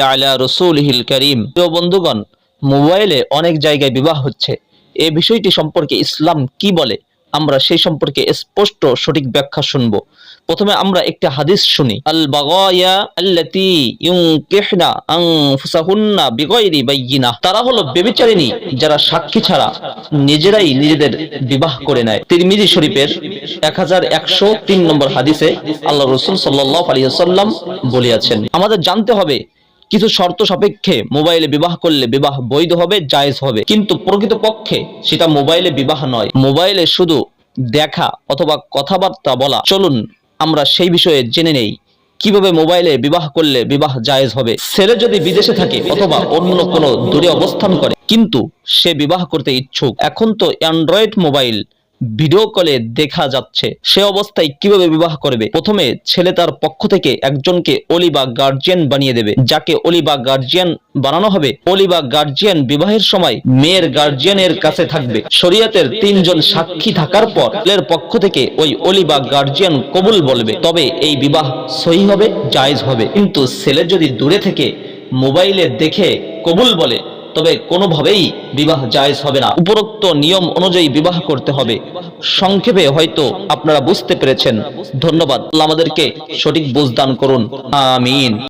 আলা প্রিয় বন্ধুগণ মোবাইলে অনেক জায়গায় বিবাহ হচ্ছে। এ বিষয়টি সম্পর্কে ইসলাম কি বলে? আমরা সেই সম্পর্কে স্পষ্ট সঠিক ব্যাখ্যা শুনব। প্রথমে আমরা একটি হাদিস শুনি। আল বাগায়া আল্লাতি ইউনকিহনা আনফুসাহুন্না বিগাইরি বাইয়িনা। তারা হলো বেবিচারিণী যারা সাক্ষী ছাড়া নিজেরাই নিজেদের বিবাহ করে নেয়। তিরমিজি শরীফের এক হাজার একশো তিন নম্বর হাদিসে আল্লাহ রসুল সাল্লাহ আলিয়াল্লাম বলিয়াছেন, আমাদের জানতে হবে কিছু শর্ত সাপেক্ষে মোবাইলে বিবাহ করলে বিবাহ বৈধ হবে, জায়েজ হবে। কিন্তু প্রকৃত পক্ষে সেটা মোবাইলে বিবাহ নয়। মোবাইলে শুধু দেখা অথবা কথাবার্তা বলা। চলুন, আমরা সেই বিষয়ে জেনে নেই। কীভাবে মোবাইলে বিবাহ করলে বিবাহ জায়েজ হবে? ছেলে যদি বিদেশে থাকে অথবা অন্য কোনো দূরে অবস্থান করে, কিন্তু সে বিবাহ করতে ইচ্ছুক। এখন তো অ্যান্ড্রয়েড মোবাইল ভিডিও কলে দেখা যাচ্ছে, সে অবস্থায় কীভাবে বিবাহ করবে? প্রথমে ছেলে তার পক্ষ থেকে একজনকে অলি বা গার্জিয়ান বানিয়ে দেবে, যাকে অলি বা গার্জিয়ান বানানো হবে। অলি বা গার্জিয়ান বিবাহের সময় মেয়ের গার্জিয়ানের কাছে থাকবে। শরীয়তের তিনজন সাক্ষী থাকার পর ছেলের পক্ষ থেকে ওই অলি বা গার্জিয়ান কবুল বলবে, তবে এই বিবাহ সহি হবে, জায়েজ হবে। কিন্তু ছেলে যদি দূরে থেকে মোবাইলে দেখে কবুল বলে তবে কোনোভাবেই বিবাহ জায়েজ হবে না। উপরোক্ত নিয়ম অনুযায়ী বিবাহ করতে হবে। সংক্ষেপে হয়তো আপনারা বুঝতে পেরেছেন। ধন্যবাদ। আমাদেরকে সঠিক বুঝদান করুন। আমিন।